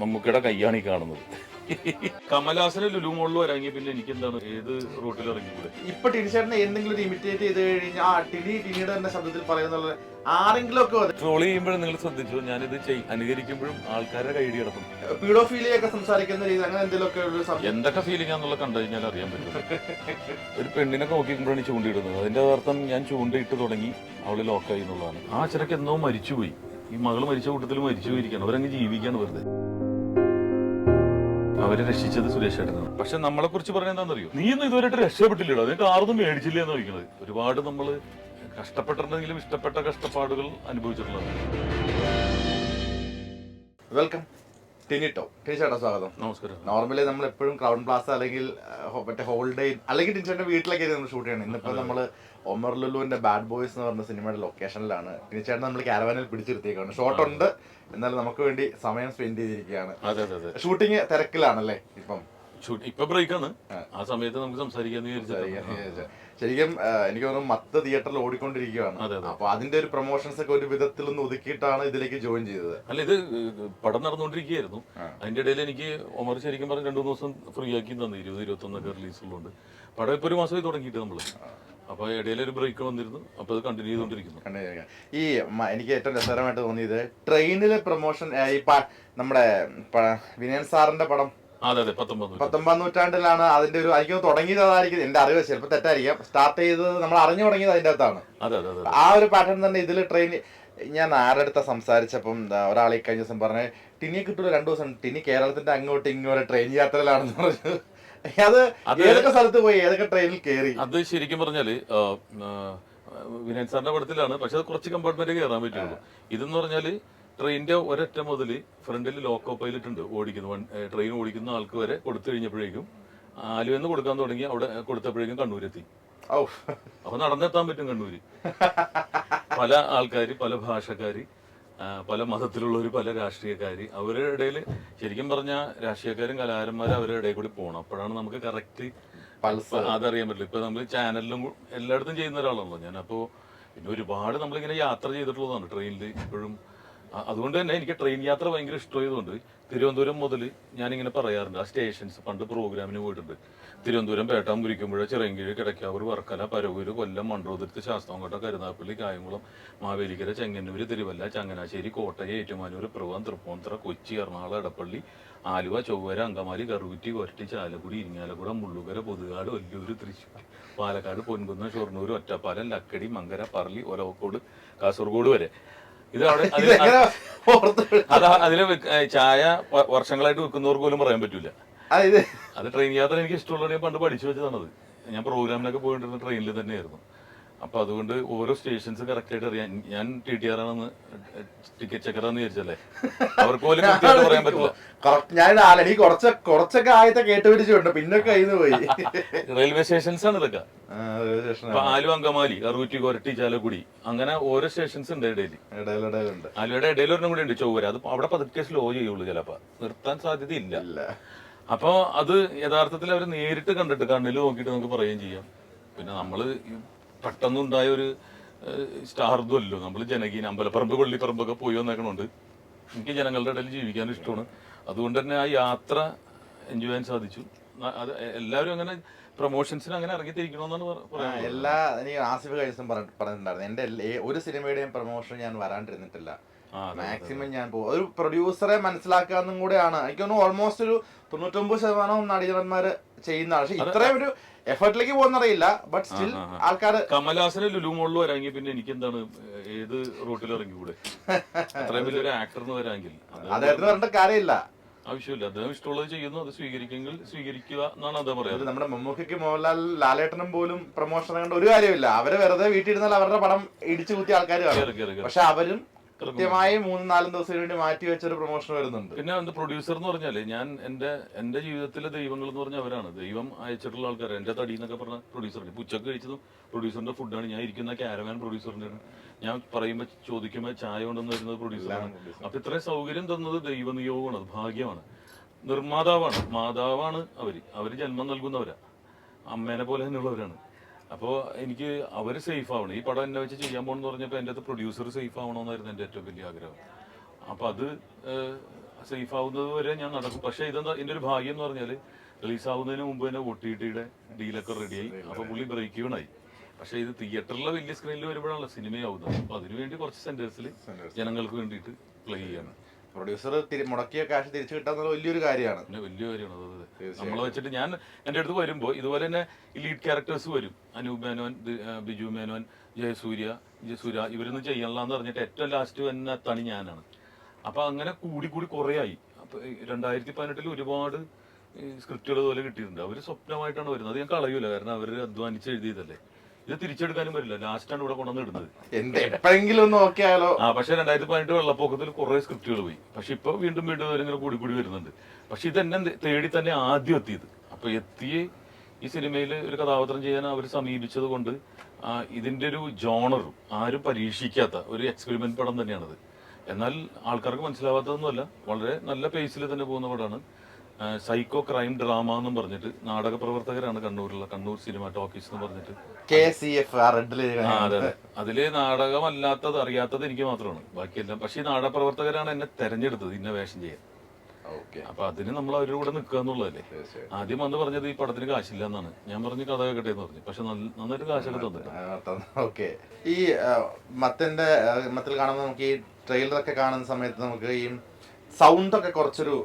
മമ്മൂക്കയുടെ കൈയാണ് ഈ കാണുന്നത്. കമലഹാസന് ലുലു മോളിലും വരാമെങ്കിൽ പിന്നെ എനിക്ക് എന്താണ് ഏത് റൂട്ടിൽ ഇറങ്ങിക്കൂടെ? ഇപ്പൊ ടിനിച്ചേട്ടനെ എന്തെങ്കിലും ഒരു ഇമിറ്റേറ്റ് ചെയ്ത് കഴിഞ്ഞാൽ ആ ടിനി ടിനിയുടെ തന്നെ ശബ്ദത്തിൽ പറയുന്നുള്ള ആരെങ്കിലും ഒക്കെ ട്രോൾ ചെയ്യുമ്പോഴും നിങ്ങൾ ശ്രദ്ധിച്ചു? ഞാനിത് അനുകരിക്കുമ്പോഴും ആൾക്കാരുടെ കൈ കിടക്കും. പീഡോഫീലിയ ഒക്കെ സംസാരിക്കുന്ന രീതി അങ്ങനെ എന്തെങ്കിലുമൊക്കെ എന്തൊക്കെ ഫീലിംഗ് ആണെന്നുള്ള കണ്ടു കഴിഞ്ഞാൽ അറിയാൻ പറ്റും. ഒരു പെണ്ണിനെ നോക്കിക്കുമ്പോഴാണ് ഈ ചൂണ്ടിയിടുന്നത്. അതിന്റെ അർത്ഥം ഞാൻ ചൂണ്ടയിട്ട് തുടങ്ങി അവൾ ലോക്കായി എന്നുള്ളതാണ്. ആ ചിലക്ക് എന്നോ മരിച്ചുപോയി. ഈ മകൾ മരിച്ച കൂട്ടത്തിൽ മരിച്ചു പോയിരിക്കണം അവരങ്ങ് ജീവിക്കാണ് വെറുതെ. അവരെ രക്ഷിച്ചത് സുരേഷ് ഏട്ടനാണ്. പക്ഷെ നമ്മളെ കുറിച്ച് പറഞ്ഞ എന്താണെന്നറിയോ? നീ ഒന്നും ഇതുവരെയായിട്ട് രക്ഷപ്പെട്ടില്ലല്ലോ. നിനക്ക് ആർന്നും മേടിച്ചില്ല എന്ന് ചോദിക്കുന്നത് ഒരുപാട് നമ്മൾ കഷ്ടപ്പെട്ടിട്ടുണ്ടെങ്കിലും ഇഷ്ടപ്പെട്ട കഷ്ടപ്പാടുകൾ അനുഭവിച്ചിട്ടുള്ളത്. വെൽക്കം. ടിനിട്ടോ ടീച്ചേട്ടാ സ്വാഗതം. നമസ്കാരം. നോർമലി നമ്മൾ എപ്പോഴും ക്രൗൺ പ്ലാസ അല്ലെങ്കിൽ മറ്റേ ഹോൾഡേ അല്ലെങ്കിൽ ടീച്ചറിന്റെ വീട്ടിലൊക്കെ നമ്മൾ ഷൂട്ട് ചെയ്യണം ഇന്നിപ്പോ നമ്മൾ ഒമർ ലുലുവിന്റെ ബാഡ് ബോയ്സ് എന്ന് പറഞ്ഞ സിനിമയുടെ ലൊക്കേഷനിലാണ് ടിനിച്ചേട്ടൻ നമ്മൾ കാരവാനിൽ പിടിച്ചിരുത്തിയേക്കാണ് ഷോട്ട് ഉണ്ട്. എന്നാൽ നമുക്ക് വേണ്ടി സമയം സ്പെൻഡ് ചെയ്തിരിക്കുകയാണ്. അതെ അതെ അതെ. ഷൂട്ടിങ് തിരക്കിലാണല്ലേ ഇപ്പം? ഇപ്പൊ ബ്രേക്കാണ് ആ. സമയത്ത് നമുക്ക് സംസാരിക്കാന്ന് ശരിക്കും എനിക്ക് തോന്നുന്നു മത്ത തിയേറ്ററിൽ ഓടിക്കൊണ്ടിരിക്കുകയാണ്. അപ്പൊ അതിന്റെ ഒരു പ്രൊമോഷൻസ് ഒക്കെ ഒരു വിധത്തിൽ ഒന്ന് ഒതുക്കിയിട്ടാണ് ഇതിലേക്ക് ജോയിൻ ചെയ്തത്. അല്ല ഇത് പടം നടന്നുകൊണ്ടിരിക്കുകയായിരുന്നു. അതിന്റെ ഇടയിൽ എനിക്ക് ഒമർ ശരിക്കും പറഞ്ഞ രണ്ടു മൂന്ന് ദിവസം ഫ്രീ ആക്കി തന്നെ. ഇരുപത് ഇരുപത്തൊന്നൊക്കെ റിലീസ് ഉള്ളതുകൊണ്ട്. പടം ഇപ്പൊ ഒരു മാസമായി തുടങ്ങിയിട്ട് നമ്മൾ. അപ്പൊ ഇടയിൽ ഒരു ബ്രേക്ക് വന്നിരുന്നു. അപ്പോൾ അത് കണ്ടിന്യൂ ചെയ്തുകൊണ്ടിരിക്കുന്നു. ഈ എനിക്ക് ഏറ്റവും രസകരമായിട്ട് തോന്നിയത് ട്രെയിനിലെ പ്രൊമോഷൻ ഈ നമ്മുടെ വിനയൻ സാറിന്റെ പടം. അതെ അതെ പത്തൊമ്പത് നൂറ്റാണ്ട്. പത്തൊമ്പതാം നൂറ്റാണ്ടിലാണ് അതിന്റെ ഒരു എനിക്ക് തുടങ്ങിയത് അതായിരിക്കും എന്റെ അറിവ് ചിലപ്പോൾ തെറ്റായിരിക്കാം. സ്റ്റാർട്ട് ചെയ്തത് നമ്മൾ അറിഞ്ഞു തുടങ്ങിയത് അതിന്റെ അകത്താണ്. അതെ അതെ അതെ ആ ഒരു പാറ്റേൺ തന്നെ ഇതിൽ ട്രെയിൻ ഞാൻ ആരടുത്ത സംസാരിച്ചപ്പം ഒരാളെ കഴിഞ്ഞ ദിവസം പറഞ്ഞ ടിനിയെ കിട്ടൂല രണ്ടു ദിവസം ടിനി കേരളത്തിന്റെ അങ്ങോട്ട് ഇങ്ങോട്ട് ട്രെയിൻ യാത്രയിലാണെന്ന് പറഞ്ഞു. അത് ഏതൊക്കെ സ്ഥലത്ത് പോയി ഏതൊക്കെ ട്രെയിനിൽ കയറി അത് ശരിക്കും പറഞ്ഞാൽ വിനയൻ സാറിന്റെ പടത്തിലാണ് പക്ഷെ അത് കുറച്ച് കമ്പാർട്ട്മെന്റ് കയറാൻ പറ്റുള്ളൂ. ഇതെന്ന് പറഞ്ഞാൽ ട്രെയിനിന്റെ ഒരറ്റം മുതൽ ഫ്രണ്ടിൽ ലോക്കോ പൈലറ്റ് ഉണ്ട് ഓടിക്കുന്നു ട്രെയിൻ ഓടിക്കുന്ന ആൾക്ക് വരെ കൊടുത്തു കഴിഞ്ഞപ്പോഴേക്കും ആലുവെന്ന് കൊടുക്കാൻ തുടങ്ങി അവിടെ കൊടുത്തപ്പോഴേക്കും കണ്ണൂരെത്തി. അപ്പൊ നടന്നെത്താൻ പറ്റും കണ്ണൂര്. പല ആൾക്കാര് പല ഭാഷക്കാര് പല മതത്തിലുള്ളവർ പല രാഷ്ട്രീയക്കാർ അവരുടെ ഇടയിൽ ശരിക്കും പറഞ്ഞാൽ രാഷ്ട്രീയക്കാരും കലാകാരന്മാരും അവരുടെ ഇടയിൽ കൂടി പോകണം അപ്പോഴാണ് നമുക്ക് കറക്റ്റ് പൾസ് അതറിയാൻ പറ്റില്ല. ഇപ്പൊ നമ്മൾ ചാനലിലും എല്ലായിടത്തും ചെയ്യുന്ന ഒരാളാണല്ലോ ഞാൻ അപ്പോ പിന്നെ ഒരുപാട് നമ്മളിങ്ങനെ യാത്ര ചെയ്തിട്ടുള്ളതാണ്. ട്രെയിനിൽ ഇപ്പോഴും അതുകൊണ്ട് തന്നെ എനിക്ക് ട്രെയിൻ യാത്ര ഭയങ്കര ഇഷ്ടമായതുകൊണ്ട് തിരുവനന്തപുരം മുതൽ ഞാനിങ്ങനെ പറയാറുണ്ട്. ആ സ്റ്റേഷൻസ് പണ്ട് പ്രോഗ്രാമിന് പോയിട്ടുണ്ട്. തിരുവനന്തപുരം പേട്ടാമ്പുരിക്കുമ്പോഴ ചിറങ്കീഴ് കിടക്കാവൂർ വർക്കല പരവൂര് കൊല്ലം മൺട്രോതുരുത്ത് ശാസ്താംകോട്ട കരുനാപ്പള്ളി കായംകുളം മാവേലിക്കര ചെങ്ങന്നൂര് തിരുവല്ല ചങ്ങനാശ്ശേരി കോട്ടയം ഏറ്റുമാനൂർ പ്രവാൻ തൃപ്പൂണിത്തറ കൊച്ചി എറണാകുളം എടപ്പള്ളി ആലുവ ചൊവ്വര അങ്കമാലി കറുകുറ്റി കൊരട്ടി ചാലക്കുടി ഇരിങ്ങാലക്കുട മുള്ളുകര പൊതുകാട് ഒല്ലൂര് തൃശ്ശൂർ പാലക്കാട് പൊൻകുന്നം ഷൊർണൂർ ഒറ്റപ്പാലം ലക്കടി മങ്കര പറളി ഒലവക്കോട് കാസർഗോഡ് വരെ. ഇത് അവിടെ അതിൽ ചായ വർഷങ്ങളായിട്ട് വെക്കുന്നവർക്ക് പോലും പറയാൻ പറ്റൂല. അത് ട്രെയിൻ യാത്ര എനിക്ക് ഇഷ്ടമുള്ള പണ്ട് പഠിച്ചു വെച്ചതാണത്. ഞാൻ പ്രോഗ്രാമിലൊക്കെ പോയിട്ടിരുന്ന ട്രെയിനിൽ തന്നെയായിരുന്നു. അപ്പൊ അതുകൊണ്ട് ഓരോ സ്റ്റേഷൻസ് കറക്റ്റ് ആയിട്ട് അറിയാം. ഞാൻ ടി ടി ആർ ആണെന്ന് ടിക്കറ്റ് ചെക്കറാന്ന് വിചാരിച്ചല്ലേ അവർക്ക് പോലും കൃത്യമായിട്ട് പറയാൻ പറ്റില്ല. ഞാൻ കുറച്ച് കുറച്ചൊക്കെ ആയത്തെ പിടിച്ചിട്ടുണ്ട്. പിന്നെ കയ്യിൽ പോയി. റെയിൽവേ സ്റ്റേഷൻസ് ആണ് ഇതൊക്കെ ഇപ്പൊ ആലു അങ്കമാലി അറുപറ്റി കൊരട്ടി ചാലക്കുടി അങ്ങനെ ഓരോ സ്റ്റേഷൻസ് ഉണ്ട് ഇടയിൽ. ആലുവയുടെ ഇടയിൽ ഒരെണ്ണം കൂടി ഉണ്ട് ചൊവ്വര. അത് അവിടെ പതുക്കെ സ്ലോ ചെയ്യുള്ളൂ ചിലപ്പോ. നിർത്താൻ സാധ്യതയില്ല. ഇല്ല. അപ്പോ അത് യഥാർത്ഥത്തിൽ അവർ നേരിട്ട് കണ്ടിട്ട് കണ്ണിൽ നോക്കിയിട്ട് നമുക്ക് പറയുകയും ചെയ്യാം. പിന്നെ നമ്മൾ പെട്ടെന്നുണ്ടായ ഒരു സ്റ്റാർദല്ലോ നമ്മൾ ജനകീയ അമ്പലപ്പറമ്പ് പള്ളിപ്പറമ്പൊക്കെ പോയി വന്നേക്കണുണ്ട്. എനിക്ക് ജനങ്ങളുടെ ഇടയിൽ ജീവിക്കാൻ ഇഷ്ടമാണ്. അതുകൊണ്ട് തന്നെ ആ യാത്ര എൻജോയ് ചെയ്യാൻ സാധിച്ചു. അത് എല്ലാവരും അങ്ങനെ പ്രൊമോഷൻസിന് അങ്ങനെ ഇറങ്ങിത്തിരിക്കണമെന്നാണ് പറയുന്നത് എല്ലാ എനിക്ക് ആസിഫ് കഴിച്ചും പറഞ്ഞിട്ടുണ്ടായിരുന്നു. എന്റെ ഒരു സിനിമയുടെയും പ്രൊമോഷൻ ഞാൻ വരാണ്ടിരുന്നിട്ടില്ല. മാക്സിമം ഞാൻ പോകും. ഒരു പ്രൊഡ്യൂസറെ മനസ്സിലാക്കാന്നും കൂടെയാണ്. എനിക്ക് തോന്നുന്നു ഓൾമോസ്റ്റ് ഒരു തൊണ്ണൂറ്റൊമ്പത് ശതമാനം നടീനന്മാര് ചെയ്യുന്നതാണ്. പക്ഷെ ഇത്രയും ഒരു എഫർട്ടിലേക്ക് പോകുന്നറിയില്ല ബട്ട് സ്റ്റിൽ ആൾക്കാർ കമലഹാസന് ലുലു മോളിൽ വരാമെങ്കിൽ പിന്നെ എനിക്ക് എന്താണ് ഏത് റൂട്ടിൽ ഇറങ്ങിക്കൂടെ? അത്രയും വലിയൊരു ആക്ടറിന് വരാമെങ്കിൽ. അദ്ദേഹത്തിന് പറഞ്ഞിട്ട് കാര്യമില്ല. ആവശ്യമില്ല. അദ്ദേഹം ഇഷ്ടമുള്ളത് ചെയ്യുന്നു അത് സ്വീകരിക്കുമെങ്കിൽ സ്വീകരിക്കുക എന്നാണ് അദ്ദേഹം പറയുന്നത്. നമ്മുടെ മമ്മൂക്കയ്ക്ക് മോഹൻലാൽ ലാലേട്ടനും പോലും പ്രൊമോഷൻ കണ്ട ഒരു കാര്യമില്ല അവർ വെറുതെ വീട്ടിൽ ഇരുന്നാൽ അവരുടെ പടം ഇടിച്ചു കുത്തി ആൾക്കാർ. പക്ഷെ അവരും കൃത്യമായി മൂന്ന് നാലും ദിവസത്തിന് വേണ്ടി മാറ്റി വെച്ചൊരു പ്രൊമോഷൻ വരുന്നുണ്ട്. പിന്നെ എന്റെ പ്രൊഡ്യൂസർ എന്ന് പറഞ്ഞാൽ ഞാൻ എന്റെ എന്റെ ജീവിതത്തിലെ ദൈവങ്ങൾ എന്ന് പറഞ്ഞാൽ അവരാണ്. ദൈവം അയച്ചിട്ടുള്ള ആൾക്കാർ എന്റെ തടി എന്നൊക്കെ പറഞ്ഞ പ്രൊഡ്യൂസർ ഉച്ചയ്ക്ക് കഴിച്ചതും പ്രൊഡ്യൂസറിന്റെ ഫുഡാണ് ഞാൻ ഇരിക്കുന്ന ക്യാരവാൻ പ്രൊഡ്യൂസറിന്റെ ഞാൻ പറയുമ്പോ ചോദിക്കുമ്പോൾ ചായ കൊണ്ടുവന്ന് വരുന്നത് പ്രൊഡ്യൂസറാണ് അപ്പൊ ഇത്രയും സൗകര്യം തന്നത് ദൈവനിയോഗമാണ്. അത് ഭാഗ്യമാണ്. നിർമ്മാതാവാണ്. മാതാവാണ് അവർ. അവർ ജന്മം നൽകുന്നവരാ. അമ്മേനെ പോലെ തന്നെയുള്ളവരാണ്. അപ്പോൾ എനിക്ക് അവർ സേഫ് ആവണം. ഈ പടം എന്നെ വെച്ച് ചെയ്യാൻ പോകണമെന്ന് പറഞ്ഞപ്പോൾ എന്റെ അത് പ്രൊഡ്യൂസർ സേഫ് ആവണമെന്നായിരുന്നു എന്റെ ഏറ്റവും വലിയ ആഗ്രഹം. അപ്പോൾ അത് സേഫ് ആവുന്നത് വരെ ഞാൻ നടക്കും. പക്ഷെ ഇതെന്താ എന്റെ ഒരു ഭാഗ്യം എന്ന് പറഞ്ഞാൽ റിലീസ് ആവുന്നതിന് മുമ്പ് തന്നെ ഒ ടി ടിയുടെ ഡീലൊക്കെ റെഡിയായി അപ്പൊ പുള്ളി ബ്രേക്ക് ഈവൺ ആയി. പക്ഷെ ഇത് തിയേറ്ററിലെ വലിയ സ്ക്രീനിൽ വരുമ്പോഴാണല്ലോ സിനിമയാവുന്നത് അപ്പൊ അതിനുവേണ്ടി കുറച്ച് സെന്റേഴ്സിൽ ജനങ്ങൾക്ക് വേണ്ടിയിട്ട് പ്ലേ ചെയ്യാണ്. പ്രൊഡ്യൂസർ മുടക്കിയ കാശ് തിരിച്ചു കിട്ടാന്നുള്ള വലിയൊരു കാര്യമാണ്. വലിയ കാര്യമാണ്. അത് നമ്മളെ വെച്ചിട്ട് ഞാൻ എന്റെ അടുത്ത് വരുമ്പോൾ ഇതുപോലെ തന്നെ ലീഡ് ക്യാരക്ടേഴ്സ് വരും. അനൂപ് മേനോൻ ബിജു മേനോൻ ജയസൂര്യ ജയസൂര്യ ഇവരൊന്നും ചെയ്യണമെന്ന് പറഞ്ഞിട്ട് ഏറ്റവും ലാസ്റ്റ് വന്ന തണി ഞാനാണ്. അപ്പോൾ അങ്ങനെ കൂടി കൂടി കുറേ ആയി. അപ്പൊ ഈ രണ്ടായിരത്തി പതിനെട്ടിൽ ഒരുപാട് സ്ക്രിപ്റ്റുകൾ പോലെ കിട്ടിയിട്ടുണ്ട്. അവർ സ്വപ്നമായിട്ടാണ് വരുന്നത്. അത് ഞാൻ കളയൂല. കാരണം അവർ അധ്വാനിച്ച് എഴുതിയതല്ലേ. ഇത് തിരിച്ചെടുക്കാനും വരില്ല ലാസ്റ്റാണ് ഇവിടെ കൊണ്ടുവന്ന് ഇടുന്നത്. എന്ത് എപ്പോഴെങ്കിലും ഒന്ന് നോക്കിയാലോ ആ പക്ഷെ രണ്ടായിരത്തി പതിനെട്ട് വെള്ളപ്പൊക്കത്തിൽ കുറെ സ്ക്രിപ്റ്റുകൾ പോയി. പക്ഷെ ഇപ്പൊ വീണ്ടും വീണ്ടും അവരിങ്ങനെ കൂടി കൂടി വരുന്നുണ്ട്. പക്ഷെ ഇതെന്നെ തേടി തന്നെ ആദ്യം എത്തിയത്. അപ്പൊ എത്തിയ ഈ സിനിമയിൽ ഒരു കഥാപാത്രം ചെയ്യാൻ അവർ സമീപിച്ചത് കൊണ്ട് ആ, ഇതിന്റെ ഒരു ജോണറും ആരും പരീക്ഷിക്കാത്ത ഒരു എക്സ്പെരിമെന്റ് പടം തന്നെയാണത്. എന്നാൽ ആൾക്കാർക്ക് മനസ്സിലാവാത്തതൊന്നുമല്ല. വളരെ നല്ല പേസിൽ തന്നെ പോകുന്ന പടമാണ്. സൈക്കോ ക്രൈം ഡ്രാമ എന്നും പറഞ്ഞിട്ട് നാടക പ്രവർത്തകരാണ് കണ്ണൂരിലുള്ള കണ്ണൂർ സിനിമ ടോക്കീസ് എന്ന് പറഞ്ഞിട്ട്. കെ സി എഫ് അതെ അതിൽ നാടകമല്ലാത്തത് അറിയാത്തത് എനിക്ക് മാത്രമാണ്. ബാക്കിയെല്ലാം പക്ഷേ നാടക പ്രവർത്തകരാണ് എന്നെ തെരഞ്ഞെടുത്തത് ഇന്ന വേഷം ചെയ്യാൻ. അപ്പൊ അതിന് നമ്മൾ അവരുടെ കൂടെ നിൽക്കുക എന്നുള്ളതല്ലേ? ആദ്യം വന്ന് പറഞ്ഞത് ഈ പടത്തിന് കാശില്ല എന്നാണ്. ഞാൻ പറഞ്ഞു കഥ കേട്ടെ എന്ന് പറഞ്ഞു. പക്ഷെ നന്നായിട്ട് കാശൊക്കെ ഓക്കെ. ഈ മത്തന്റെ മത്തിന്റെ മത്തിൽ കാണുമ്പോൾ നമുക്ക് ഈ ട്രെയിലറൊക്കെ കാണുന്ന സമയത്ത് നമുക്ക് ഈ സൗണ്ട് ഒക്കെ കുറച്ചൊരു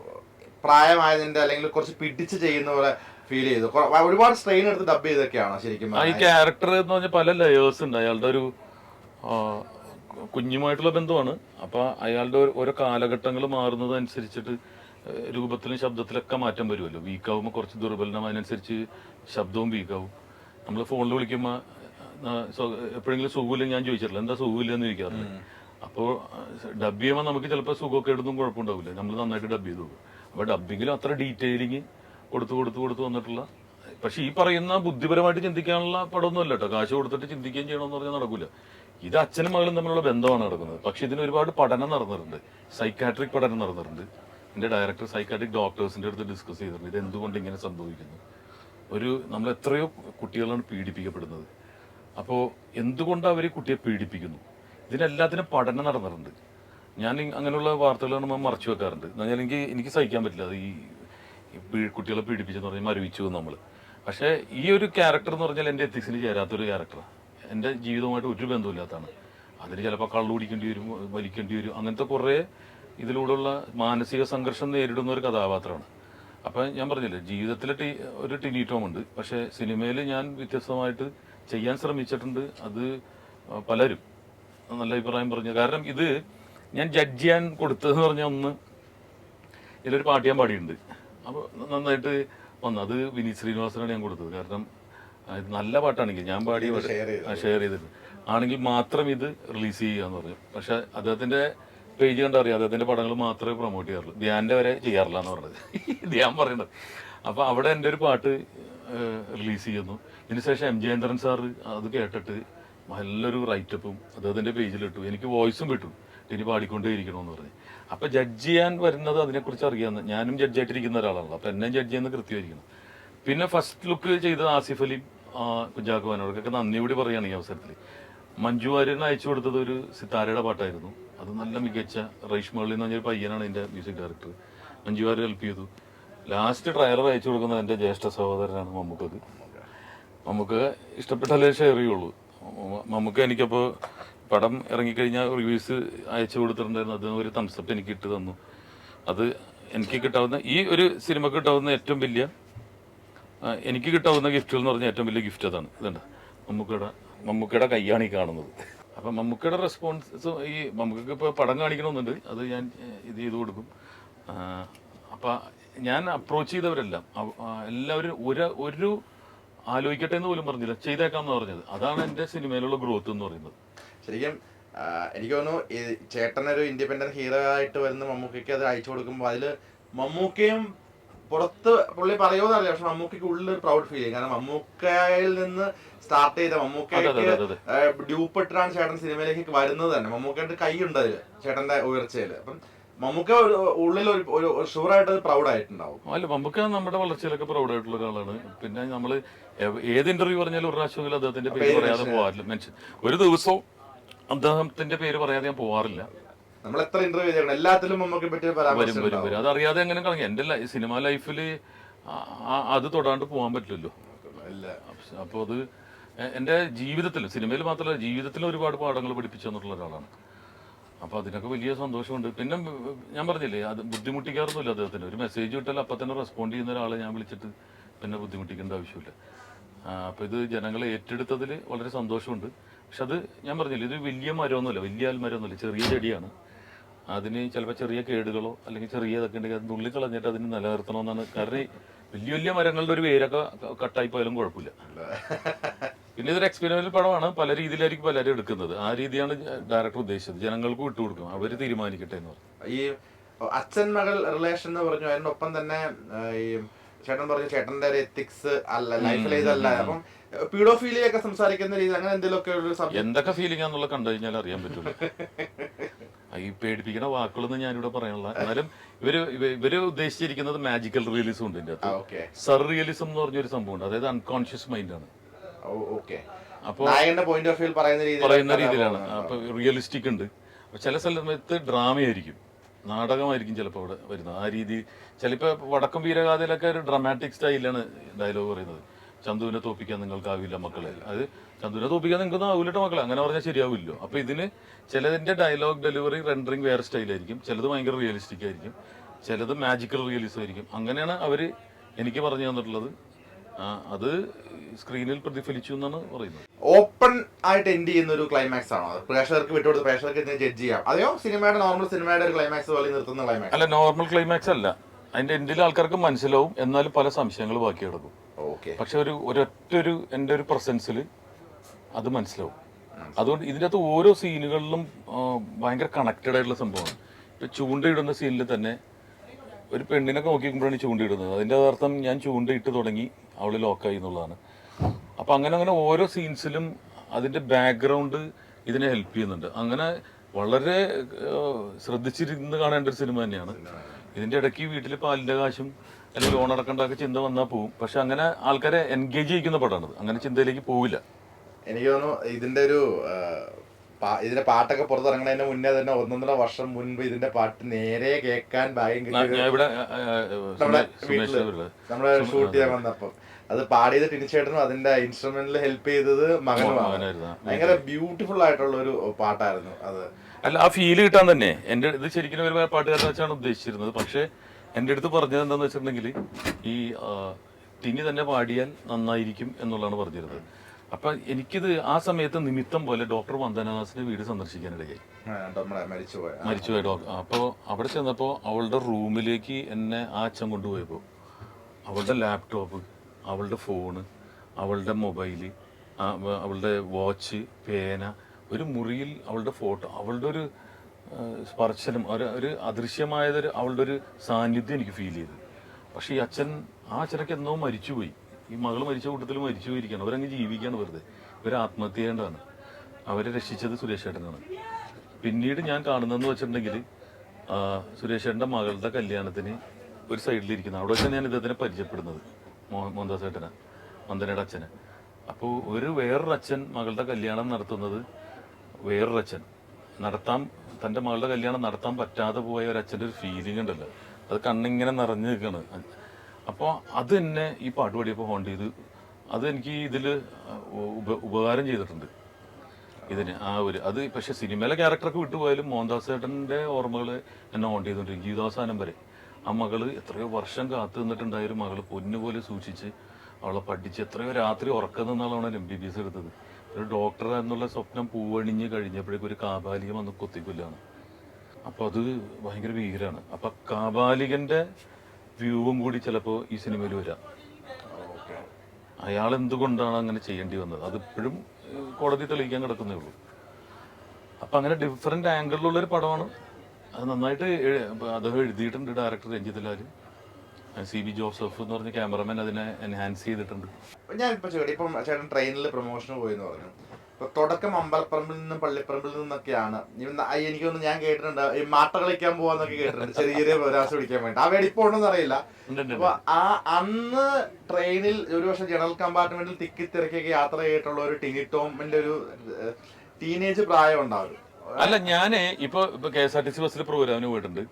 പ്രായമായതിന്റെ അല്ലെങ്കിൽ കുറച്ച് പിടിച്ച് ചെയ്യുന്ന പോലെ ഫീൽ ചെയ്തു. ഒരുപാട് സ്ട്രെയിൻ എടുത്ത് ഡബ് ചെയ്തൊക്കെയാണോ ശരിക്കും ഈ ക്യാരക്ടർ എന്ന് പറഞ്ഞാൽ പല ലെയേഴ്സ് ഉണ്ട്. അയാളുടെ ഒരു കുഞ്ഞുമായിട്ടുള്ള ബന്ധമാണ് അപ്പൊ അയാളുടെ ഓരോ കാലഘട്ടങ്ങൾ മാറുന്നതനുസരിച്ചിട്ട് അനുസരിച്ചിട്ട് രൂപത്തിലും ശബ്ദത്തിലൊക്കെ മാറ്റം വരുമല്ലോ. വീക്കാവുമ്പോൾ കുറച്ച് ദുർബലനം അതിനനുസരിച്ച് ശബ്ദവും വീക്കാവും നമ്മൾ ഫോണിൽ വിളിക്കുമ്പോൾ എപ്പോഴെങ്കിലും സുഖമില്ല ഞാൻ ചോദിച്ചിട്ടില്ല. എന്താ സുഖമില്ല എന്ന് ചോദിക്കാറില്ല അപ്പോൾ ഡബ് ചെയ്യുമ്പോൾ നമുക്ക് ചിലപ്പോൾ സുഖമൊക്കെ എടുത്തും കുഴപ്പമുണ്ടാവില്ല. നമ്മൾ നന്നായിട്ട് ഡബ് ചെയ്തു പോകും അപ്പോൾ ഡബിങ്ങിലും അത്ര ഡീറ്റെയിലിങ് കൊടുത്തു കൊടുത്തു കൊടുത്തു വന്നിട്ടുള്ള. പക്ഷെ ഈ പറയുന്ന ബുദ്ധിപരമായിട്ട് ചിന്തിക്കാനുള്ള പടമൊന്നുമല്ല കേട്ടോ. കാശ് കൊടുത്തിട്ട് ചിന്തിക്കുകയും ചെയ്യണമെന്ന് പറഞ്ഞാൽ നടക്കില്ല ഇത് അച്ഛനും മകളും തമ്മിലുള്ള ബന്ധമാണ് നടക്കുന്നത്. പക്ഷെ ഇതിന് ഒരുപാട് പഠനം നടന്നിട്ടുണ്ട്. സൈക്കാട്രിക് പഠനം നടന്നിട്ടുണ്ട്. എന്റെ ഡയറക്ടർ സൈക്കാട്രിക് ഡോക്ടേഴ്സിന്റെ അടുത്ത് ഡിസ്കസ് ചെയ്തിട്ടുണ്ട്. ഇത് എന്തുകൊണ്ട് ഇങ്ങനെ സംഭവിക്കുന്നു? ഒരു നമ്മൾ എത്രയോ കുട്ടികളാണ് പീഡിപ്പിക്കപ്പെടുന്നത്. അപ്പോൾ എന്തുകൊണ്ട് അവർ കുട്ടിയെ പീഡിപ്പിക്കുന്നു? ഇതിനെല്ലാത്തിനും പഠനം നടന്നിട്ടുണ്ട്. ഞാൻ അങ്ങനെയുള്ള വാർത്തകൾ കാണുമ്പോൾ മറച്ചു വെക്കാറുണ്ട്. എന്നാൽ എനിക്ക് എനിക്ക് സഹിക്കാൻ പറ്റില്ല. അത് ഈ കുട്ടികളെ പീഡിപ്പിച്ചെന്ന് പറഞ്ഞാൽ മരവിച്ചു നമ്മൾ പക്ഷേ ഈ ഒരു ക്യാരക്ടർ എന്ന് പറഞ്ഞാൽ എന്റെ എത്തിക്സിന് ചേരാത്തൊരു ക്യാരക്ടറാണ് എന്റെ ജീവിതവുമായിട്ട് ഒരു ബന്ധമില്ലാത്തതാണ് അതിന് ചിലപ്പോൾ കള്ളു കുടിക്കേണ്ടി വരും വലിക്കേണ്ടി വരും അങ്ങനത്തെ കുറേ ഇതിലൂടെയുള്ള മാനസിക സംഘർഷം നേരിടുന്ന ഒരു കഥാപാത്രമാണ്. അപ്പം ഞാൻ പറഞ്ഞില്ലേ ജീവിതത്തിൽ ടി ഒരു ഉണ്ട്. പക്ഷേ സിനിമയിൽ ഞാൻ വ്യത്യസ്തമായിട്ട് ചെയ്യാൻ ശ്രമിച്ചിട്ടുണ്ട്. അത് പലരും നല്ല അഭിപ്രായം പറഞ്ഞു കാരണം ഇത് ഞാൻ ജഡ്ജ് ചെയ്യാൻ കൊടുത്തതെന്ന് പറഞ്ഞ ഒന്ന് ഇതിലൊരു പാട്ട് ഞാൻ പാടിയിട്ടുണ്ട്. അപ്പോൾ നന്നായിട്ട് വന്നു. അത് വിനീത് ശ്രീനിവാസനാണ് ഞാൻ കൊടുത്തത്. കാരണം ഇത് നല്ല പാട്ടാണെങ്കിൽ ഞാൻ പാടി. ഷെയർ ചെയ്തിട്ട് ആണെങ്കിൽ മാത്രം ഇത് റിലീസ് ചെയ്യാന്ന് പറഞ്ഞു. പക്ഷെ അദ്ദേഹത്തിന്റെ പേജ് കണ്ടറിയാം. അദ്ദേഹത്തിന്റെ പടങ്ങൾ മാത്രമേ പ്രൊമോട്ട് ചെയ്യാറുള്ളൂ. ധ്യാന്റെ വരെ ചെയ്യാറില്ല എന്ന് പറഞ്ഞത് ധ്യാൻ പറയുന്നത്. അപ്പോൾ അവിടെ എന്റെ ഒരു പാട്ട് റിലീസ് ചെയ്യുന്നു. ഇതിനുശേഷം എം ജയേന്ദ്രൻ സാറ് അത് കേട്ടിട്ട് നല്ലൊരു റൈറ്റപ്പും അദ്ദേഹത്തിന്റെ പേജിലിട്ടു എനിക്ക് വോയിസും വിട്ടു ഇനി പാടിക്കൊണ്ടേ ഇരിക്കണമെന്ന് പറഞ്ഞു. അപ്പൊ ജഡ്ജ് ചെയ്യാൻ വരുന്നത് അതിനെക്കുറിച്ച് അറിയാമെന്ന് ഞാനും ജഡ്ജ് ആയിട്ടിരിക്കുന്ന ഒരാളാണല്ലോ. അപ്പൊ എന്നെ ജഡ്ജ് ചെയ്യുന്ന കൃത്യമായിരിക്കണം. പിന്നെ ഫസ്റ്റ് ലുക്ക് ചെയ്തത് ആസിഫ് അലി കുഞ്ചാക്കോ വാനോടൊക്കെ നന്ദി കൂടി പറയുകയാണ് ഈ അവസരത്തിൽ മഞ്ജു വാര്യന് അയച്ചു കൊടുത്തത് ഒരു സിത്താരയുടെ പാട്ടായിരുന്നു. അത് നല്ല മികച്ച റൈഷ് എന്ന് പറഞ്ഞൊരു പയ്യനാണ് എന്റെ music director Manju Warrier help ചെയ്തു. ലാസ്റ്റ് ട്രയലർ അയച്ചു കൊടുക്കുന്നത് എന്റെ ജ്യേഷ്ഠ സഹോദരനാണ് മമ്മൂക്കത് നമുക്ക് ഇഷ്ടപ്പെട്ടാലേ ഷെയർ ചെയ്യുള്ളൂ. മമ്മൂക്ക എനിക്കപ്പോൾ പടം ഇറങ്ങിക്കഴിഞ്ഞാൽ റിവ്യൂസ് അയച്ചു കൊടുത്തിട്ടുണ്ടായിരുന്നു. അത് ഒരു തംസപ്പ് എനിക്ക് ഇട്ട് തന്നു. അത് എനിക്ക് കിട്ടാവുന്ന ഈ ഒരു സിനിമക്ക് കിട്ടാവുന്ന ഏറ്റവും വലിയ എനിക്ക് കിട്ടാവുന്ന ഗിഫ്റ്റുകൾ എന്ന് പറഞ്ഞാൽ ഏറ്റവും വലിയ ഗിഫ്റ്റ് അതാണ്. ഇതുണ്ട്. മമ്മൂക്കയുടെ മമ്മൂക്കയുടെ കൈയാണ് ഈ കാണുന്നത്. അപ്പം മമ്മൂക്കയുടെ റെസ്പോൺസ് ഈ മമ്മൂക്കയ്ക്ക് ഇപ്പോൾ പടം കാണിക്കണമെന്നുണ്ട്. അത് ഞാൻ ഇത് ചെയ്ത് കൊടുക്കും. അപ്പം ഞാൻ അപ്രോച്ച് ചെയ്തവരെല്ലാം എല്ലാവരും ഒരു ഒരു ആലോചിക്കട്ടെ എന്ന് പോലും പറഞ്ഞില്ല. ചെയ്തേക്കാം എന്ന് പറഞ്ഞത്. അതാണ് എന്റെ സിനിമയിലുള്ള ഗ്രോത്ത് എന്ന് പറയുന്നത്. ശരിക്കും എനിക്ക് തോന്നുന്നു ചേട്ടനൊരു ഇൻഡിപെൻഡന്റ് ഹീറോ ആയിട്ട് വരുന്ന മമ്മൂക്കയ്ക്ക് അത് അയച്ചു കൊടുക്കുമ്പോൾ അതിൽ മമ്മൂക്കയും പുറത്ത് പുള്ളി പറയുമെന്ന് അറിയാം പക്ഷെ മമ്മൂക്കയ്ക്ക് ഉള്ളിൽ ഒരു പ്രൗഡ് ഫീൽ ചെയ്യും. കാരണം മമ്മൂക്കയിൽ നിന്ന് സ്റ്റാർട്ട് ചെയ്ത മമ്മൂക്കയ്ക്ക് ഡ്യൂപ്പിട്ടാണ് ചേട്ടൻ സിനിമയിലേക്ക് വരുന്നത് തന്നെ. മമ്മൂക്കയുടെ കൈയുണ്ട് അതിൽ ചേട്ടന്റെ ഉയർച്ചയിൽ അപ്പം മമ്മൂക്ക ഉള്ളിൽ ഒരു ഷുവറായിട്ട് പ്രൗഡ് ആയിട്ടുണ്ടാവും. അല്ല മമ്മൂക്ക നമ്മുടെ വളർച്ചയിലൊക്കെ പ്രൗഡായിട്ടുള്ള ഒരാളാണ്. പിന്നെ നമ്മൾ ഏത് ഇന്റർവ്യൂ പറഞ്ഞാലും ഒരു പ്രാവശ്യമെങ്കിലും അദ്ദേഹത്തിന്റെ പേര് പറയാതെ പോകാറില്ല മെൻഷൻ ഒരു ദിവസവും അദ്ദേഹത്തിന്റെ പേര് പറയാതെ ഞാൻ പോവാറില്ല. നമ്മൾ എത്ര ഇന്റർവ്യൂ ചെയ്യണം എല്ലാത്തിലും നമുക്ക് പറ്റിയ വരും വരും. വരും. അതറിയാതെ എങ്ങനെ കളഞ്ഞു? എന്റെ ലൈ- സിനിമ ലൈഫിൽ അത് തൊടാണ്ട് പോകാൻ പറ്റില്ലല്ലോ. ഇല്ല. അപ്പോൾ അത് എ- എന്റെ ജീവിതത്തിൽ സിനിമയിൽ മാത്രമല്ല ജീവിതത്തിൽ ഒരുപാട് പാഠങ്ങൾ പഠിപ്പിച്ചു തന്നിട്ടുള്ള ഒരാളാണ്. അപ്പോൾ അതിനൊക്കെ വലിയ സന്തോഷമുണ്ട്. പിന്നെ ഞാൻ പറഞ്ഞില്ലേ അത് ബുദ്ധിമുട്ടിക്കാറൊന്നുമില്ല അദ്ദേഹത്തിന്. ഒരു മെസ്സേജ് വിട്ടാൽ അപ്പം തന്നെ റെസ്പോണ്ട് ചെയ്യുന്ന ഒരാളെ ഞാൻ വിളിച്ചിട്ട് പിന്നെ ബുദ്ധിമുട്ടിക്കേണ്ട ആവശ്യമില്ല. അപ്പോൾ ഇത് ജനങ്ങളെ ഏറ്റെടുത്തതിൽ വളരെ സന്തോഷമുണ്ട്. പക്ഷെ അത് ഞാൻ പറഞ്ഞില്ല ഇത് വലിയ മരമൊന്നുമില്ല വലിയ മരമൊന്നുമില്ല ചെറിയ ചെടിയാണ്. അതിന് ചിലപ്പോൾ ചെറിയ കേടുകളോ അല്ലെങ്കിൽ ചെറിയ ഇതൊക്കെ ഉണ്ടെങ്കിൽ അത് നുള്ളി കളഞ്ഞിട്ട് അതിന് നിലനിർത്തണമെന്നാണ്. കാരണം വലിയ വലിയ മരങ്ങളുടെ ഒരു വേരൊക്കെ ക- കട്ടായി പോയാലും കുഴപ്പമില്ല. പിന്നെ ഇതൊരു എക്സ്പെരിമെന്റൽ പടമാണ്. പല രീതിയിലായിരിക്കും പലരും എടുക്കുന്നത്. ആ രീതിയാണ് ഡയറക്ടർ ഉദ്ദേശിച്ചത്. ജനങ്ങൾക്ക് വിട്ടുകൊടുക്കും അവർ തീരുമാനിക്കട്ടെ എന്ന് പറഞ്ഞു. ഈ അച്ഛൻ മകൾ റിലേഷൻ എന്ന് പറഞ്ഞു. അതിനൊപ്പം തന്നെ ഈ ചേട്ടൻ പറഞ്ഞു ചേട്ടന്റെ ഒരു എത്തിക്സ് അല്ല ലൈഫ് ലൈസ് അല്ല അപ്പം പീഡോഫീലിയ ഒക്കെ സംസാരിക്കുന്ന രീതി അങ്ങനെ എന്തെങ്കിലുമൊക്കെ ഒരു എന്തൊക്കെ ഫീലിംഗ് ആണെന്നുള്ള കണ്ടു കഴിഞ്ഞാൽ അറിയാൻ പറ്റുള്ളൂ. ഈ പേടിപ്പിക്കുന്ന വാക്കുകളൊന്നും ഞാനിവിടെ പറയാനുള്ള എന്നാലും ഇവർ ഇവ- ഇവർ ഉദ്ദേശിച്ചിരിക്കുന്നത് മാജിക്കൽ റിയലിസം ഉണ്ട് ഇതിന്റെ അകത്ത്. സർ റിയലിസം എന്ന് പറഞ്ഞൊരു സംഭവമുണ്ട്. അതായത് അൺകോൺഷ്യസ് മൈൻഡാണ് ആണ്. അപ്പോൾ പോയിന്റ് ഓഫ് വ്യൂ പറയുന്ന രീതിയിലാണ്. അപ്പൊ റിയലിസ്റ്റിക് ഉണ്ട്. ചില സമയത്ത് ഡ്രാമയായിരിക്കും. നാടകമായിരിക്കും ചിലപ്പോൾ അവിടെ വരുന്നത്. ആ രീതി ചിലപ്പോൾ വടക്കം വീരഗാഥയിലൊക്കെ ഒരു ഡ്രാമാറ്റിക് സ്റ്റൈലാണ് ഡയലോഗ് പറയുന്നത്. ചന്തുവിനെ തോപ്പിക്കാൻ നിങ്ങൾക്കാവില്ല മക്കളെ. അത് ചന്തുവിനെ തോപ്പിക്കാൻ നിങ്ങൾക്ക് ആവില്ലട്ടോ മക്കളെ. അങ്ങനെ പറഞ്ഞാൽ ശരിയാവില്ലോ അപ്പൊ ഇതിന് ചിലതിന്റെ ഡയലോഗ് ഡെലിവറി റെൻഡറിങ് വേറെ സ്റ്റൈലായിരിക്കും ചിലത് ഭയങ്കര റിയലിസ്റ്റിക് ആയിരിക്കും. ചിലത് മാജിക്കൽ റിയലിസം ആയിരിക്കും. അങ്ങനെയാണ് അവർ എനിക്ക് പറഞ്ഞു തന്നിട്ടുള്ളത്. അത് സ്ക്രീനിൽ പ്രതിഫലിച്ചു എന്നാണ് പറയുന്നത്. ഓപ്പൺ ആയിട്ട് എൻഡ് ചെയ്യുന്ന ഒരു ക്ലൈമാക്സ് ആണോ? അത് പ്രേക്ഷകർക്ക് വിട്ടുകൊടുത്ത് പ്രേക്ഷകർക്ക് ജഡ്ജ് ചെയ്യാം. അതെയോ? സിനിമയുടെ നോർമൽ സിനിമയുടെ ഒരു ക്ലൈമാക്സ് പോലെ നിർത്തുന്ന ക്ലൈമാക്സ് അല്ല നോർമൽ ക്ലൈമാക്സ് അല്ല. അതിന്റെ എൻഡിൽ ആൾക്കാർക്ക് മനസ്സിലാവും. എന്നാലും പല സംശയങ്ങൾ ബാക്കി കിടക്കും. പക്ഷെ ഒരു ഒരൊറ്റ ഒരു എന്റെ ഒരു പ്രസൻസിൽ അത് മനസ്സിലാവും. അതുകൊണ്ട് ഇതിന്റെ അകത്ത് ഓരോ സീനുകളിലും ഭയങ്കര കണക്റ്റഡ് ആയിട്ടുള്ള സംഭവമാണ്. ഇപ്പൊ ചൂണ്ടയിടുന്ന സീനിൽ തന്നെ ഒരു പെണ്ണിനൊക്കെ നോക്കിക്കുമ്പോഴാണ് ചൂണ്ടയിടുന്നത്. അതിന്റെ അർത്ഥം ഞാൻ ചൂണ്ടയിട്ട് തുടങ്ങി അവൾ ലോക്കായി എന്നുള്ളതാണ്. അപ്പൊ അങ്ങനെ അങ്ങനെ ഓരോ സീൻസിലും അതിന്റെ ബാക്ക്ഗ്രൗണ്ട് ഇതിനെ ഹെൽപ്പ് ചെയ്യുന്നുണ്ട്. അങ്ങനെ വളരെ ശ്രദ്ധിച്ചിരുന്ന് കാണേണ്ട ഒരു സിനിമ തന്നെയാണ്. ഇതിന്റെ ഇടയ്ക്ക് വീട്ടിൽ പാലിന്റെ കാശും അല്ലെങ്കിൽ ലോൺ അടക്കേണ്ടതൊക്കെ ചിന്ത വന്നാൽ പോകും പക്ഷെ അങ്ങനെ ആൾക്കാരെ എൻഗേജ് ചെയ്യിക്കുന്ന പടമാണത് അങ്ങനെ ചിന്തയിലേക്ക് പോവില്ല. എനിക്ക് തോന്നുന്നു ഇതിന്റെ ഒരു ഇതിന്റെ പാട്ടൊക്കെ പുറത്തിറങ്ങുന്നതിന് മുന്നേ തന്നെ ഒന്നൊന്നര വർഷം മുൻപ് ഇതിന്റെ പാട്ട് നേരെ കേൾക്കാൻ ഭാഗ്യം നമ്മുടെ ഷൂട്ട് ചെയ്യാൻ വന്നപ്പം. അത് പാടിയത് ടിനിച്ചേട്ടനും അതിന്റെ ഇൻസ്ട്രുമെന്റിൽ ഹെൽപ്പ് ചെയ്തത് മകനുമാണ്. ഭയങ്കര ബ്യൂട്ടിഫുൾ ആയിട്ടുള്ള ഒരു പാട്ടായിരുന്നു അത്. അല്ല ആ ഫീൽ കിട്ടാൻ തന്നെ. എന്റെ ഇത് ശരിക്കും ഒരു പാട്ടുകാരനെ വെച്ചാണ് ഉദ്ദേശിച്ചിരുന്നത്. പക്ഷെ എന്റെ അടുത്ത് പറഞ്ഞത് എന്താന്ന് വെച്ചിട്ടുണ്ടെങ്കിൽ ഈ ടിനി തന്നെ പാടിയാൽ നന്നായിരിക്കും എന്നുള്ളതാണ് പറഞ്ഞിരുന്നത് അപ്പൊ എനിക്കിത് ആ സമയത്ത് നിമിത്തം പോലെ ഡോക്ടർ വന്ദനദാസിന്റെ വീട് സന്ദർശിക്കാനിടയായി മരിച്ചുപോയ. ഡോക്ടർ അപ്പോൾ അവിടെ ചെന്നപ്പോൾ അവളുടെ റൂമിലേക്ക് എന്നെ ആ അച്ഛൻ കൊണ്ടുപോയപ്പോൾ അവളുടെ ലാപ്ടോപ്പ് അവളുടെ ഫോണ് അവളുടെ മൊബൈൽ അവളുടെ വാച്ച് പേന ഒരു മുറിയിൽ അവളുടെ ഫോട്ടോ അവളുടെ ഒരു സ്പർശനം ഒരു ഒരു അദൃശ്യമായതൊരു അവളുടെ ഒരു സാന്നിധ്യം എനിക്ക് ഫീൽ ചെയ്തു. പക്ഷേ ഈ അച്ഛൻ ആ അച്ഛനൊക്കെ എന്നോ മരിച്ചുപോയി. ഈ മകൾ മരിച്ച കൂട്ടത്തിൽ മരിച്ചു പോയിരിക്കുകയാണ് അവരങ്ങ് ജീവിക്കുകയാണ് വെറുതെ. ഇവർ ആത്മഹത്യ ചെയ്യേണ്ടതാണ് അവരെ രക്ഷിച്ചത് സുരേഷ് ഏട്ടനാണ്. പിന്നീട് ഞാൻ കാണുന്നതെന്ന് വെച്ചിട്ടുണ്ടെങ്കിൽ സുരേഷ് ഏട്ടന്റെ മകളുടെ കല്യാണത്തിന് ഒരു സൈഡിലിരിക്കുന്നത് അവിടെ വെച്ചാണ് ഞാൻ ഇദ്ദേഹത്തിനെ പരിചയപ്പെടുന്നത്. മോഹൻദാസ് ഏട്ടനെ മന്ദനയുടെ അച്ഛനെ. അപ്പോൾ ഒരു വേറൊരു അച്ഛൻ മകളുടെ കല്യാണം നടത്തുന്നത് വേറൊരു അച്ഛൻ. നടത്താൻ തന്റെ മകളുടെ കല്യാണം നടത്താൻ പറ്റാതെ പോയ ഒരു അച്ഛന്റെ ഒരു ഫീലിംഗ് ഉണ്ടല്ലോ. അത് കണ്ണിങ്ങനെ നിറഞ്ഞു നിൽക്കുകയാണ് അപ്പോൾ അത് തന്നെ ഈ പാട്ട് പാടിയപ്പോൾ ഹോണ്ട് ചെയ്ത് അത് എനിക്ക് ഇതിൽ ഉപകാരം ചെയ്തിട്ടുണ്ട്. ഇതിന് ആ ഒരു അത് പക്ഷെ സിനിമയിലെ ക്യാരക്ടറൊക്കെ വിട്ടുപോയാലും മോഹൻദാസ് ചേട്ടന്റെ ഓർമ്മകൾ എന്നെ ഹോണ്ട് ചെയ്തുകൊണ്ടിരിക്കും ജീവിതാവസാനം വരെ. ആ മകൾ എത്രയോ വർഷം കാത്തു നിന്നിട്ടുണ്ടായ ഒരു മകൾ പൊന്നുപോലെ സൂക്ഷിച്ച് അവളെ പഠിച്ച് എത്രയോ രാത്രി ഉറക്കം നിന്നാളാണ് എം ബി ബി എസ് എടുത്തത്. ഒരു ഡോക്ടർ എന്നുള്ള സ്വപ്നം പൂവണിഞ്ഞ് കഴിഞ്ഞപ്പോഴേക്കും ഒരു കാബാലിക വന്ന് കൊത്തിക്കൊല്ലാണ് അപ്പോൾ അത് ഭയങ്കര ഭീകരമാണ് അപ്പം കാബാലികന്റെ വ്യൂവും കൂടി ചിലപ്പോൾ ഈ സിനിമയിൽ വരാം. അയാൾ എന്തുകൊണ്ടാണ് അങ്ങനെ ചെയ്യേണ്ടി വന്നത്? അതിപ്പോഴും കോടതി തെളിയിക്കാൻ കിടക്കുന്നേ ഉള്ളൂ. അപ്പം അങ്ങനെ ഡിഫറെന്റ് ആംഗിളിലുള്ള ഒരു പടമാണ്. അത് നന്നായിട്ട് അദ്ദേഹം എഴുതിയിട്ടുണ്ട് director Ranjith Lal C B Joseph എന്ന് പറഞ്ഞ ക്യാമറമാൻ അതിനെ എൻഹാൻസ് ചെയ്തിട്ടുണ്ട്. ഞാൻ ഇപ്പൊ ചോദിക്കട്ടെ ഇപ്പം ചേട്ടൻ ട്രെയിനിൽ പ്രൊമോഷന് പോയി എന്ന് പറഞ്ഞു. ഇപ്പൊ തുടക്കം അമ്പലപ്പറമ്പിൽ നിന്നും പള്ളിപ്പറമ്പിൽ നിന്നൊക്കെയാണ്. എനിക്കൊന്ന് ഞാൻ കേട്ടിട്ടുണ്ട്. ഈ മാട്ട കളിക്കാൻ പോവാന്നൊക്കെ കേട്ടിട്ടുണ്ട്. ചെറിയ ചെറിയ പ്രകാശം പിടിക്കാൻ വേണ്ടി. ആ വേടി ഇപ്പൊ ഉണ്ടെന്ന് അറിയില്ല. അപ്പൊ ആ അന്ന് ട്രെയിനിൽ ഒരു വർഷം ജനറൽ കമ്പാർട്ട്മെന്റിൽ തിക്കി തിരക്കിയൊക്കെ യാത്ര ചെയ്തിട്ടുള്ള ഒരു ടിനി ടോമിന്റെ ഒരു ടീനേജ് പ്രായം ഉണ്ടാവും. അല്ല ഞാൻ ഇപ്പൊ ഇപ്പൊ K S R T C ബസ്സിൽ പ്രോഗ്രാമിന് പോയിട്ടുണ്ട്.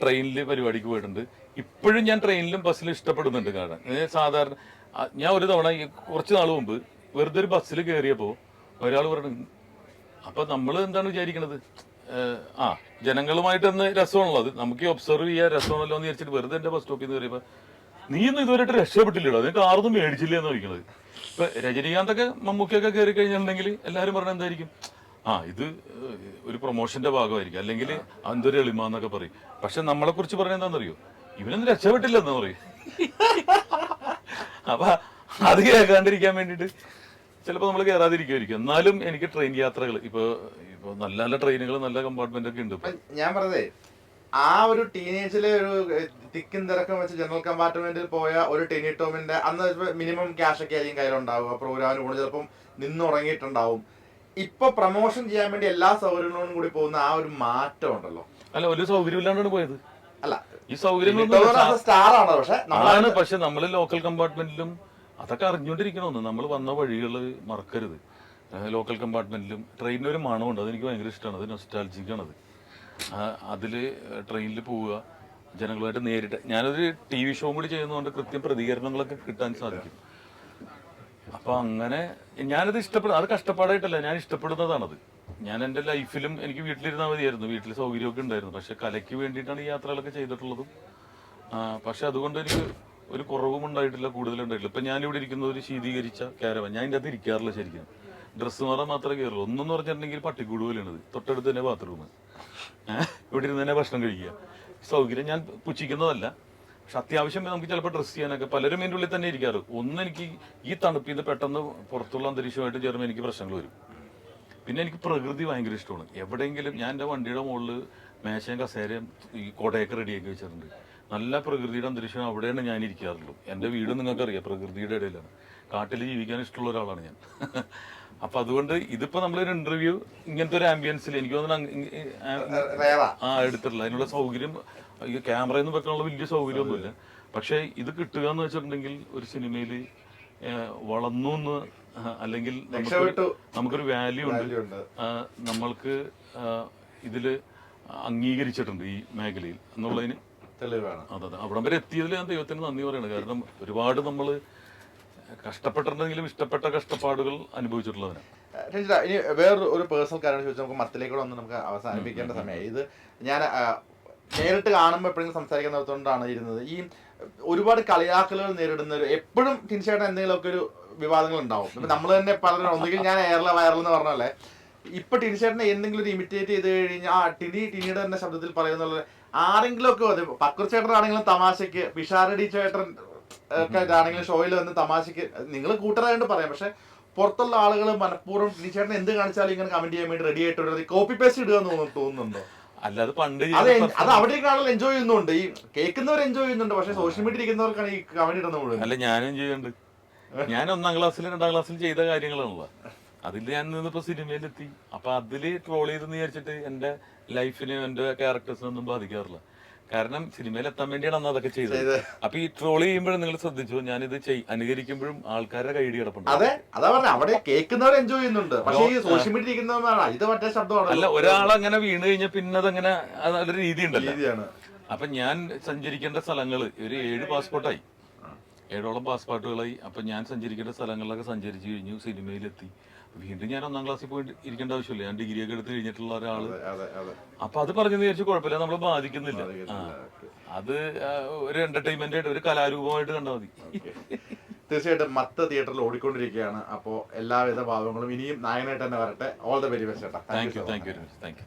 ട്രെയിനിൽ പരിപാടിക്ക് പോയിട്ടുണ്ട്. ഇപ്പോഴും ഞാൻ ട്രെയിനിലും ബസ്സിലും ഇഷ്ടപ്പെടുന്നുണ്ട് കാണാൻ. സാധാരണ ഞാൻ ഒരു തവണ കുറച്ച് നാൾ മുമ്പ് വെറുതെ ഒരു ബസ്സിൽ കയറിയപ്പോൾ ഒരാൾ പറഞ്ഞു അപ്പൊ നമ്മൾ എന്താണ് വിചാരിക്കണത്? ആ ജനങ്ങളുമായിട്ട് ഒന്ന് രസമാണല്ലോ അത്. നമുക്ക് ഒബ്സർവ് ചെയ്യാൻ രസമാണല്ലോ എന്ന് വിചാരിച്ചിട്ട് വെറുതെ എന്റെ ബസ് സ്റ്റോപ്പിൽ നിന്ന് കയറിയപ്പോ നീ ഒന്നും ഇതുവരെയായിട്ട് രക്ഷപ്പെട്ടില്ലല്ലോ. നിനക്ക് ആർന്നും മേടിച്ചില്ല എന്ന് ചോദിക്കണത് ഇപ്പൊ രജനീകാന്തൊക്കെ മമ്മൂക്കിയൊക്കെ കയറി കഴിഞ്ഞിട്ടുണ്ടെങ്കിൽ എല്ലാവരും പറഞ്ഞ എന്തായിരിക്കും? ആ ഇത് ഒരു പ്രൊമോഷന്റെ ഭാഗമായിരിക്കും. അല്ലെങ്കിൽ എന്തൊരു എളിമ എന്നൊക്കെ പറയും. പക്ഷെ നമ്മളെ കുറിച്ച് പറഞ്ഞ എന്താണെന്നറിയോ? ഇവനൊന്നും രക്ഷപ്പെട്ടില്ലെന്ന് പറയും. അപ്പൊ അത് കേൾക്കാണ്ടിരിക്കാൻ വേണ്ടിട്ട് ചിലപ്പോൾ നമ്മൾ കയറാതിരിക്കുമായിരിക്കും എന്നാലും എനിക്ക് ട്രെയിൻ യാത്രകൾ ഇപ്പൊ ഇപ്പൊ നല്ല നല്ല ട്രെയിനുകൾ നല്ല കമ്പാർട്ട്മെന്റ് ഒക്കെ ഉണ്ട് ഞാൻ പറഞ്ഞതേ ആ ഒരു ടീനേജിലെ ഒരു തിക്കും തിരക്കും വെച്ച് ജനറൽ കമ്പാർട്ട്മെന്റിൽ പോയ ഒരു ടെനി ടോമിന്റെ അന്ന് മിനിമം ക്യാഷ് ഒക്കെ ആയിരിക്കും കയ്യിലുണ്ടാവുക. പ്രോഗ്രാമിന് കൂടെ ചിലപ്പം നിന്നുറങ്ങിയിട്ടുണ്ടാവും ഇപ്പൊ പ്രൊമോഷൻ ചെയ്യാൻ വേണ്ടി എല്ലാ സൗകര്യങ്ങളോടും കൂടി പോകുന്ന ആ ഒരു മാറ്റം ഉണ്ടല്ലോ. അല്ല ഒരു സൗകര്യം ഇല്ലാണ്ടാണ് പോയത്. അല്ല ഈ സൗകര്യങ്ങളൊന്നും സ്റ്റാർ ആണ് പക്ഷെ ആണ് പക്ഷെ നമ്മൾ ലോക്കൽ കമ്പാർട്ട്മെന്റിലും അതൊക്കെ അറിഞ്ഞുകൊണ്ടിരിക്കണമെന്ന് നമ്മൾ വന്ന വഴികൾ മറക്കരുത്. ലോക്കൽ കമ്പാർട്ട്മെന്റിലും ട്രെയിനിന് ഒരു മണമുണ്ട്. അതെനിക്ക് ഭയങ്കര ഇഷ്ടമാണ് അത് നൊസ്റ്റാൽജിക്കാണ് അത് അതിൽ ട്രെയിനിൽ പോവുക ജനങ്ങളുമായിട്ട് നേരിട്ട്. ഞാനൊരു ടി വി ഷോ കൂടി ചെയ്യുന്നതുകൊണ്ട് കൃത്യം പ്രതികരണങ്ങളൊക്കെ കിട്ടാൻ സാധിക്കും. അപ്പൊ അങ്ങനെ ഞാനത് ഇഷ്ടപ്പെടും. അത് കഷ്ടപ്പാടായിട്ടല്ല ഞാൻ ഇഷ്ടപ്പെടുന്നതാണത്. ഞാൻ എന്റെ ലൈഫിലും എനിക്ക് വീട്ടിലിരുന്നാൽ മതിയായിരുന്നു. വീട്ടിൽ സൗകര്യമൊക്കെ ഉണ്ടായിരുന്നു. പക്ഷെ കലയ്ക്ക് വേണ്ടിയിട്ടാണ് ഈ യാത്രകളൊക്കെ ചെയ്തിട്ടുള്ളതും. പക്ഷെ അതുകൊണ്ട് എനിക്ക് ഒരു കുറവും ഉണ്ടായിട്ടില്ല കൂടുതലും ഉണ്ടായിട്ടില്ല. ഇപ്പൊ ഞാനിവിടെ ഇരിക്കുന്ന ഒരു ശീതീകരിച്ച ക്യാരവൻ ഞാൻ ഇതിന്റെ അകത്ത് ഇരിക്കാറില്ല ശരിക്കും. ഡ്രസ്സ് മാറാൻ മാത്രമേ കയറുള്ളൂ. ഒന്നെന്ന് പറഞ്ഞിട്ടുണ്ടെങ്കിൽ പട്ടിക്കൂട് പോലെയാണത് തൊട്ടടുത്ത് തന്നെ ബാത്റൂം ഇവിടെ ഇരുന്ന് തന്നെ ഭക്ഷണം കഴിക്കുക. സൗകര്യം ഞാൻ പുച്ഛിക്കുന്നതല്ല. പക്ഷെ അത്യാവശ്യം നമുക്ക് ചിലപ്പോൾ ഡ്രസ്സ് ചെയ്യാനൊക്കെ പലരും എന്റെ ഉള്ളിൽ തന്നെ ഇരിക്കാറ്. ഒന്ന് എനിക്ക് ഈ തണുപ്പിൽ നിന്ന് പെട്ടെന്ന് പുറത്തുള്ള അന്തരീക്ഷമായിട്ട് ചേർന്ന് എനിക്ക് പ്രശ്നങ്ങൾ വരും. പിന്നെ എനിക്ക് പ്രകൃതി ഭയങ്കര ഇഷ്ടമാണ്. എവിടെയെങ്കിലും ഞാൻ എന്റെ വണ്ടിയുടെ മുകളിൽ മേശയും കസേരയും ഈ കോടയൊക്കെ റെഡിയാക്കി വെച്ചിട്ടുണ്ട്. നല്ല പ്രകൃതിയുടെ അന്തരീക്ഷം അവിടെയാണ് ഞാൻ ഇരിക്കാറുള്ളൂ. എന്റെ വീട് നിങ്ങൾക്കറിയാം പ്രകൃതിയുടെ ഇടയിലാണ്. കാട്ടിൽ ജീവിക്കാൻ ഇഷ്ടമുള്ള ഒരാളാണ് ഞാൻ. അപ്പൊ അതുകൊണ്ട് ഇതിപ്പോ നമ്മളൊരു ഇന്റർവ്യൂ ഇങ്ങനത്തെ ഒരു ആംബിയൻസിൽ എനിക്ക് തോന്നുന്നു ആ- എടുത്തിട്ടില്ല അതിനുള്ള സൗകര്യം ഈ ക്യാമറയൊന്നും വെക്കാനുള്ള വലിയ സൗകര്യമൊന്നുമില്ല. പക്ഷേ ഇത് കിട്ടുക എന്ന് വെച്ചിട്ടുണ്ടെങ്കിൽ ഒരു സിനിമയിൽ വളർന്നു എന്ന് അല്ലെങ്കിൽ നമുക്കൊരു- നമുക്കൊരു വാല്യൂ ഉണ്ട്. നമ്മൾക്ക് ഇതിൽ ഇതിൽ അംഗീകരിച്ചിട്ടുണ്ട് ഈ മേഖലയിൽ. എന്നുള്ളതിന് തെളിവാണ്. അതെ അതെ. അവിടം വരെ എത്തിയതിൽ ഞാൻ ദൈവത്തിന് നന്ദി പറയണം കാരണം ഒരുപാട് നമ്മൾ കഷ്ടപ്പെട്ടിട്ടുണ്ടെങ്കിലും ഇഷ്ടപ്പെട്ട കഷ്ടപ്പാടുകൾ അനുഭവിച്ചിട്ടുള്ളവരാണ് രഞ്ജിത ഇനി വേറൊരു ഒരു പേഴ്സണൽ കാര്യം ചോദിച്ചാൽ നമുക്ക് മത്തിലേക്കൂടെ ഒന്ന് നമുക്ക് അവസാനിപ്പിക്കേണ്ട സമയമായി. ഇത് ഞാൻ നേരിട്ട് കാണുമ്പോൾ എപ്പോഴെങ്കിലും സംസാരിക്കാൻ നിർത്തുകൊണ്ടാണ് ഇരുന്നത്. ഈ ഒരുപാട് കളിയാക്കലുകൾ നേരിടുന്ന ഒരു എപ്പോഴും തീർച്ചയായിട്ടും എന്തെങ്കിലുമൊക്കെ ഒരു വിവാദങ്ങൾ ഉണ്ടാവും ഇപ്പൊ നമ്മൾ തന്നെ പലരും ഒന്നുകിൽ ഞാൻ എയർല വൈറൽ എന്ന് പറഞ്ഞല്ലേ ഇപ്പൊ ടിനിച്ചേട്ടനെ എന്തെങ്കിലും ഒരു ഇമിറ്റേറ്റ് ചെയ്ത് കഴിഞ്ഞാൽ ആ ടിനി ടിനിയുടെ തന്നെ ശബ്ദത്തിൽ പറയുന്നുള്ള ആരെങ്കിലും ഒക്കെ അതെ പക്കൂർ ചേട്ടനാണെങ്കിലും തമാശക്ക് പിഷാരടി ചേട്ടൻ ഒക്കെ ആണെങ്കിലും ഷോയിൽ വന്ന് തമാശക്ക് നിങ്ങൾ കൂട്ടറായിട്ട് പറയാം. പക്ഷെ പുറത്തുള്ള ആളുകൾ മനഃപൂർവം ടിനിച്ചേട്ടൻ എന്ത് കാണിച്ചാലും ഇങ്ങനെ കമന്റ് ചെയ്യാൻ വേണ്ടി റെഡി ആയിട്ട് കോപ്പി പേസ്റ്റ് ഇടുക എന്ന് തോന്നുന്നുണ്ടോ? അല്ലാതെ പണ്ട് അത് ചെയ്ത എൻ- അത് അവിടെ ആളുകൾ എൻജോയ് ചെയ്യുന്നുണ്ട്. ഈ കേൾക്കുന്നവർ എൻജോയ് ചെയ്യുന്നുണ്ട്. പക്ഷെ സോഷ്യൽ മീഡിയ ഇരിക്കുന്നവർക്കാണ് ഈ കമന്റ് ഇടുന്നത് അല്ല ഞാനും ചെയ്യുന്നുണ്ട്. ഞാൻ ഒന്നാം ക്ലാസ്സിൽ രണ്ടാം ക്ലാസ്സിൽ ചെയ്ത കാര്യങ്ങളാണല്ലോ. അതിൽ ഞാൻ നിന്നിപ്പോ സിനിമയിലെത്തി. അപ്പൊ അതിൽ ട്രോൾ ചെയ്തെന്ന് വിചാരിച്ചിട്ട് എന്റെ ലൈഫിനെ എന്റെ ക്യാരക്ടേഴ്സിനൊന്നും ബാധിക്കാറില്ല. കാരണം സിനിമയിൽ എത്താൻ വേണ്ടിയാണ് അന്ന് അതൊക്കെ ചെയ്തത്. അപ്പൊ ഈ ട്രോൾ ചെയ്യുമ്പോഴും നിങ്ങൾ ശ്രദ്ധിച്ചു ഞാനിത് ഇത് അനുകരിക്കുമ്പോഴും ആൾക്കാരുടെ കൈ കിടപ്പുണ്ട് അതെ അതാ പറഞ്ഞ അവിടെ കേൾക്കുന്നവർ എൻജോയ് ചെയ്യുന്നുണ്ട്. പക്ഷേ ഈ സോഷ്യൽ മീഡിയ ഇരിക്കുന്നവരാണ് ഇത് മറ്റേ അല്ല ഒരാൾ അങ്ങനെ വീണ് കഴിഞ്ഞാൽ പിന്നെ അതങ്ങനെ അതൊരു രീതി ഉണ്ടല്ലോ രീതിയാണ്. അപ്പൊ ഞാൻ സഞ്ചരിക്കേണ്ട സ്ഥലങ്ങൾ ഒരു ഏഴ് പാസ്പോർട്ടായി ഏഴോളം പാസ്പോർട്ടുകളായി അപ്പം ഞാൻ സഞ്ചരിക്കേണ്ട സ്ഥലങ്ങളിലൊക്കെ സഞ്ചരിച്ചു കഴിഞ്ഞു സിനിമയിലെത്തി. വീണ്ടും ഞാൻ ഒന്നാം ക്ലാസ്സിൽ പോയി ഇരിക്കേണ്ട ആവശ്യമില്ല. ഞാൻ ഡിഗ്രി ഒക്കെ എടുത്ത് കഴിഞ്ഞിട്ടുള്ള ഒരാൾ. അപ്പൊ അത് പറഞ്ഞെന്ന് വിചാരിച്ചു കുഴപ്പമില്ല നമ്മളെ ബാധിക്കുന്നില്ല. അത് ഒരു എന്റർടൈൻമെന്റ് ആയിട്ട് ഒരു കലാരൂപമായിട്ട് കണ്ടാൽ മതി. തീർച്ചയായിട്ടും മത്ത തിയേറ്ററിൽ ഓടിക്കൊണ്ടിരിക്കുകയാണ്. അപ്പോൾ എല്ലാവിധ ഭാവങ്ങളും ഇനിയും നായനായിട്ട് തന്നെ വരട്ടെ. ഓൾ ദ വെരി ബെസ്റ്റ് ചേട്ടാ. Thank you thank you thank you